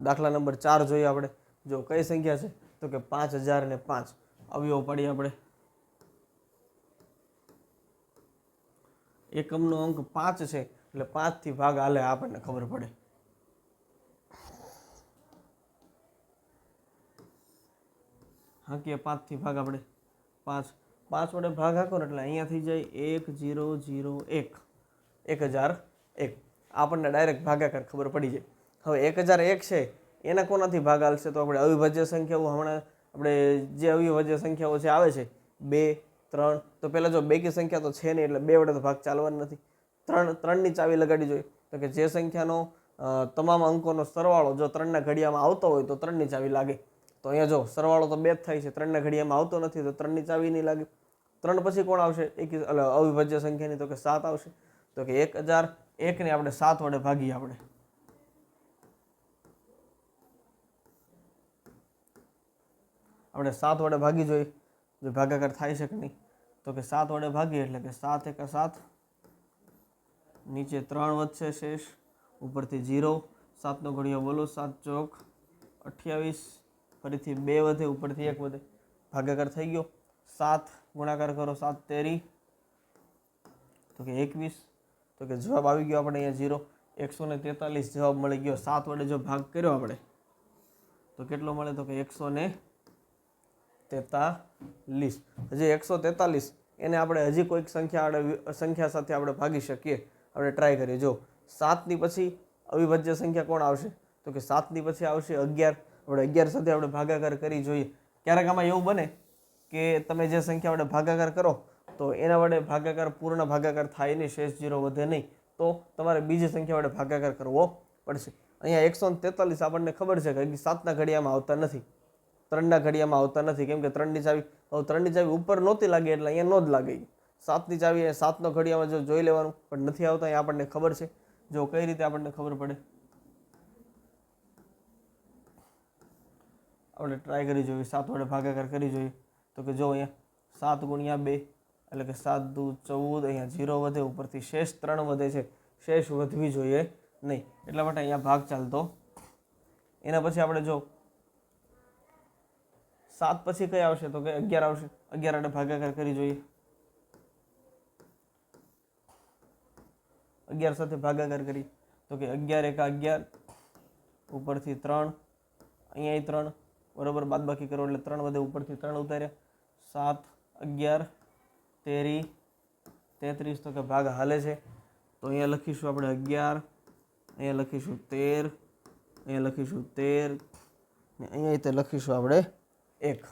દાખલા નંબર ચાર જોઈએ આપણે. જો કઈ સંખ્યા છે? તો કે પાંચ હજાર ને પાંચ. અવયવ પાડીએ આપણે. એકમનો અંક પાંચ છે, એટલે પાંચથી ભાગ હાલે આપણને ખબર પડે. હાંકીએ પાંચથી ભાગ આપણે. પાંચ. પાંચ વડે ભાગ હાંકો ને એટલે અહીંયા થઈ જાય એક જીરો જીરો એક. એક હજાર એક. આપણને ડાયરેક્ટ ભાગાકાર ખબર પડી જાય. હવે એક હજાર એક છે, એના કોનાથી ભાગ આવશે તો આપણે અવિભાજ્ય સંખ્યાઓ હમણાં આપણે જે અવિભાજ્ય સંખ્યાઓ છે, આવે છે, બે, ત્રણ, તો પહેલાં જો બેકી સંખ્યા તો છે નહીં, એટલે બે વડે તો ભાગ ચાલવાનો નથી. ત્રણ, ત્રણની ચાવી લગાડી જોઈએ. તો કે જે સંખ્યાનો તમામ અંકોનો સરવાળો જો ત્રણના ઘડિયામાં આવતો હોય તો ત્રણની ચાવી લાગે. તો અહીંયા જો સરવાળો તો બે જ થાય છે, ત્રણના ઘડિયામાં આવતો નથી તો ત્રણની ચાવી નહીં લાગે. ત્રણ પછી કોણ આવશે? એક અવિભાજ્ય સંખ્યાની તો કે સાત આવશે. તો કે એક હજાર એકને આપણે સાત વડે ભાગીએ આપણે. આપણે સાત વડે ભાગી જોઈએ. જો ભાગાકાર થાય છે કે નહીં? તો કે સાત વડે ભાગીએ એટલે કે સાત એકા સાત, નીચે ત્રણ વધશે શેષ, ઉપરથી જીરો સાતનો ઘડિયો બોલો, સાત ચોક અઠ્યાવીસ, ફરીથી બે વધે, ઉપરથી એક વધે. ભાગાકાર થઈ ગયો. સાત ગુણાકાર કરો, સાત તેરી. તો કે એકવીસ. તો કે જવાબ આવી ગયો આપણે અહીંયા જીરો એકસો ને તેતાલીસ જવાબ મળી ગયો. સાત વડે જો ભાગ કર્યો આપણે, તો કેટલો મળે? તો કે એકસો ને તેતાલીસ. હજી એકસો તેતાલીસ. એને આપણે હજી કોઈક સંખ્યા સંખ્યા સાથે આપણે ભાગી શકીએ. આપણે ટ્રાય કરીએ. જો સાતની પછી અવિભાજ્ય સંખ્યા કોણ આવશે? તો કે સાતની પછી આવશે અગિયાર. આપણે અગિયાર સાથે આપણે ભાગાકાર કરી જોઈએ. ક્યારેક આમાં એવું બને કે તમે જે સંખ્યા વડે ભાગાકાર કરો, તો એના વડે ભાગાકાર, પૂર્ણ ભાગાકાર થાય નહીં, શેષ જીરો વધે નહીં. તો તમારે બીજી સંખ્યા વડે ભાગાકાર કરવો પડશે. અહીંયા એકસો તેતાલીસ આપણને ખબર છે કે સાતના ઘડિયામાં આવતા નથી. ત્રણના ઘડિયામાં આવતા નથી. કેમ કે ત્રણની ચાવી, હવે ત્રણની ચાવી ઉપર નહોતી લાગી એટલે અહીંયા નો જ લાગે. સાતની ચાવી એ સાતનો ઘડિયામાં જો જોઈ લેવાનું, પણ નથી આવતા, અહીંયા આપણને ખબર છે. જો કઈ રીતે આપણને ખબર પડે. આપણે ટ્રાય કરી જોઈએ, સાત વડે ભાગાકાર કરી જોઈએ. તો કે જો અહીંયા સાત ગુણ્યા બે, એટલે કે સાત દુ ચૌદ, અહીંયા જીરો વધે, ઉપરથી શેષ ત્રણ વધે છે. શેષ વધવી જોઈએ નહીં. એટલા માટે અહીંયા ભાગ ચાલતો. એના પછી આપણે જો સાત પછી કઈ આવશે? તો કે અગિયાર આવશે. અગિયાર આડે ભાગાકાર કરી જોઈએ. અગિયાર સાથે ભાગાકાર કરી. તો કે અગિયાર એકા અગિયાર, ઉપરથી ત્રણ. અહીંયા ત્રણ. બરોબર? બાદબાકી કરો એટલે ત્રણ વધે ઉપરથી ત્રણ ઉતાર્યા. સાત, અગિયાર, તેરી, તેત્રીસ. તો કે ભાગ હાલે છે. તો અહીંયા લખીશું આપણે અગિયાર, અહીંયા લખીશું તેર, અહીંયા લખીશું તેર, ને અહીંયા તે લખીશું આપણે એક.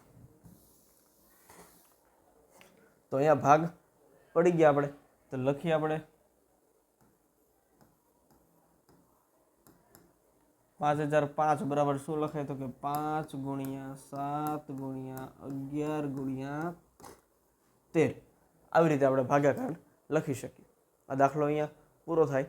તો અહીંયા ભાગ પડી ગયા આપણે. તો લખીએ આપણે. પાંચ હજાર પાંચ બરાબર શું લખાય તો કે પાંચ ગુણ્યા સાત ગુણ્યા અગિયાર ગુણ્યા તેર. આવી રીતે આપણે ભાગાકાર લખી શકીએ. આ દાખલો અહીંયા પૂરો થાય.